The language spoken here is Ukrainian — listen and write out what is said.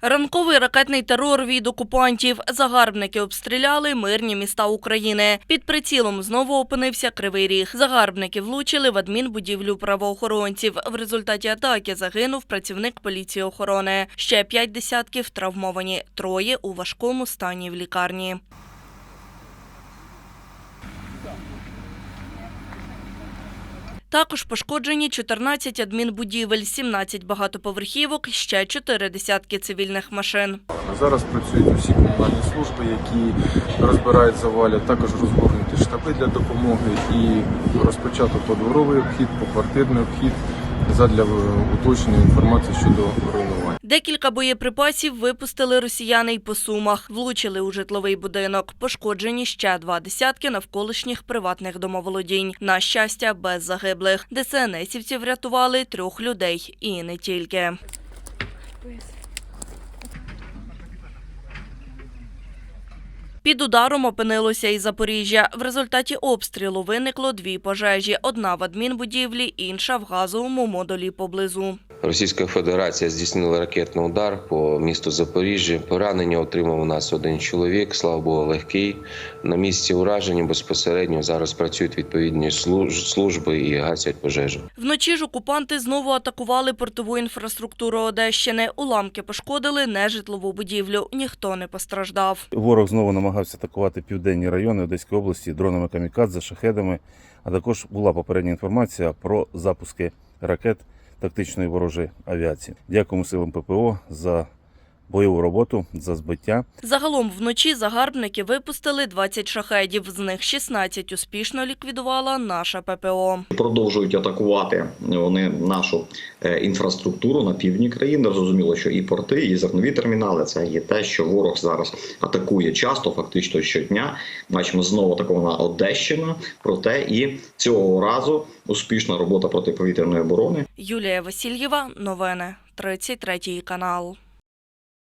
Ранковий ракетний терор від окупантів. Загарбники обстріляли мирні міста України. Під прицілом знову опинився Кривий Ріг. Загарбники влучили в адмінбудівлю правоохоронців. В результаті атаки загинув працівник поліції охорони. Ще п'ять десятків травмовані. Троє у важкому стані в лікарні. Також пошкоджені 14 адмінбудівель, 17 багатоповерхівок, ще 4 десятки цивільних машин. Зараз працюють усі комунальні служби, які розбирають завалі, також розгорнуті штаби для допомоги і розпочато подворовий обхід, поквартирний обхід задля уточнення інформації щодо руйнувань. Декілька боєприпасів випустили росіяни й по сумах. Влучили у житловий будинок. Пошкоджені ще два десятки навколишніх приватних домоволодінь. На щастя, без загиблих. ДСНСівці врятували трьох людей. І не тільки. Під ударом опинилося і Запоріжжя. В результаті обстрілу виникло дві пожежі: одна в адмінбудівлі, інша в газовому модулі поблизу. Російська Федерація здійснила ракетний удар по місту Запоріжжя. Поранення отримав у нас один чоловік, слава Богу, легкий. На місці ураження безпосередньо зараз працюють відповідні служ- служби і гасять пожежу. Вночі ж окупанти знову атакували портову інфраструктуру Одещини. Уламки пошкодили нежитлову будівлю. Ніхто не постраждав. Ворог знову намагався атакувати південні райони Одеської області дронами камікадзе, шахедами. А також була попередня інформація про запуски ракет тактичної ворожої авіації. Дякуємо силам ППО за бойову роботу, за збиття. Загалом вночі загарбники випустили 20 шахедів. З них 16 успішно ліквідувала наша ППО. продовжують атакувати вони нашу е, інфраструктуру на півдні країни. Зрозуміло, що і порти, і зернові термінали це є те, що ворог зараз атакує часто, фактично щодня. Бачимо знову атакована Одещина. Проте і цього разу успішна робота протиповітряної оборони. Юлія Васильєва, новини, 33 канал.